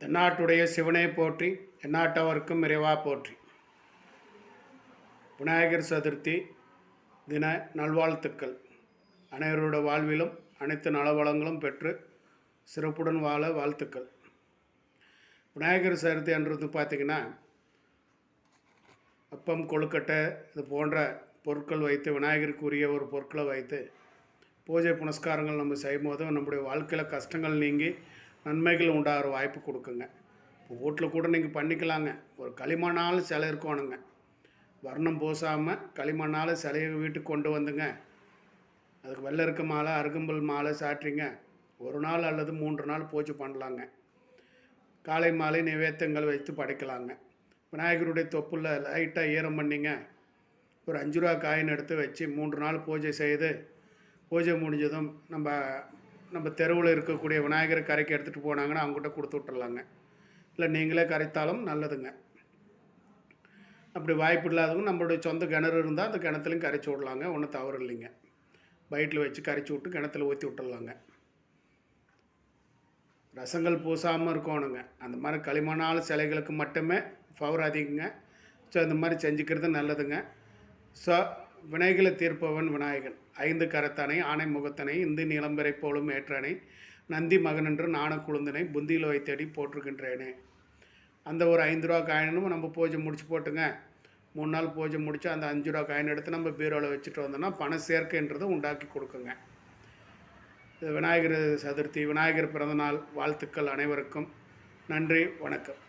தென்னாட்டுடைய சிவனை போற்றி எந்நாட்டவருக்கும் இறைவா போற்றி. விநாயகர் சதுர்த்தி தின நல்வாழ்த்துக்கள். அனைவரோட வாழ்விலும் அனைத்து நலவளங்களும் பெற்று சிறப்புடன் வாழ வாழ்த்துக்கள். விநாயகர் சதுர்த்தி என்றது பார்த்திங்கன்னா அப்பம் கொழுக்கட்டை இது போன்ற பொருட்கள் வைத்து விநாயகருக்குரிய ஒரு பொருட்களை வைத்து பூஜை புனஸ்காரங்கள் நம்ம செய்யும்போது நம்முடைய வாழ்க்கையில் கஷ்டங்கள் நீங்கி நன்மைகள் உண்டாகிற வாய்ப்பு கொடுக்குங்க. இப்போ வீட்டில் கூட நீங்கள் பண்ணிக்கலாங்க. ஒரு களிமண்ணால் சிலை இருக்கணுங்க. வர்ணம் பூசாமல் களிமண்ணால் சிலையை வீட்டுக்கு கொண்டு வந்துங்க. அதுக்கு வெள்ளை இருக்க மாலை அருகம்புல் மாலை சாற்றிங்க. ஒரு நாள் அல்லது மூன்று நாள் பூஜை பண்ணலாங்க. காலை மாலை நிவேத்தங்கள் வைத்து படைக்கலாங்க. விநாயகருடைய தொப்புல லைட்டாக ஈரம் பண்ணிங்க. ஒரு அஞ்சு ரூபா காயின் எடுத்து வச்சு மூன்று நாள் பூஜை செய்து பூஜை முடிஞ்சதும் நம்ம நம்ம தெருவில் இருக்கக்கூடிய விநாயகரை கரைக்கு எடுத்துகிட்டு போனாங்கன்னா அவங்ககிட்ட கொடுத்து விட்டுறலாங்க. இல்லை நீங்களே கரைத்தாலும் நல்லதுங்க. அப்படி வாய்ப்பு இல்லாதவங்க நம்மளுடைய சொந்த கிணறு இருந்தால் அந்த கிணத்துலையும் கரைச்சி விடலாங்க. ஒன்றும் தவறு இல்லைங்க. பைட்டில் வச்சு கரைச்சி விட்டு கிணத்துல ஊற்றி விட்டுடலாங்க ரசங்கள் பூசாமல் இருக்கணுங்க. அந்த மாதிரி களிமணால் சிலைகளுக்கு மட்டுமே பவர் அதிகங்க. ஸோ இந்த மாதிரி செஞ்சுக்கிறது நல்லதுங்க. ஸோ வினைகளை தீர்ப்பவன் விநாயகன். ஐந்து கரத்தனை ஆணை முகத்தனை இந்து நிலம்பரை போலும் ஏற்றனை நந்தி மகனென்று நாண குழுந்தனை புந்தியில் வைத்தடி போட்டிருக்கின்றேனே அந்த ஒரு ஐந்து ரூபா காயினும் நம்ம பூஜை முடிச்சு போட்டுங்க. மூணு நாள் பூஜை முடித்து அந்த அஞ்சு ரூபா காயின் எடுத்து நம்ம பீரோவில் வச்சுட்டு வந்தோம்னா பண சேர்க்கைன்றது உண்டாக்கி கொடுக்குங்க. விநாயகர் சதுர்த்தி விநாயகர் பிறந்தநாள் வாழ்த்துக்கள் அனைவருக்கும். நன்றி வணக்கம்.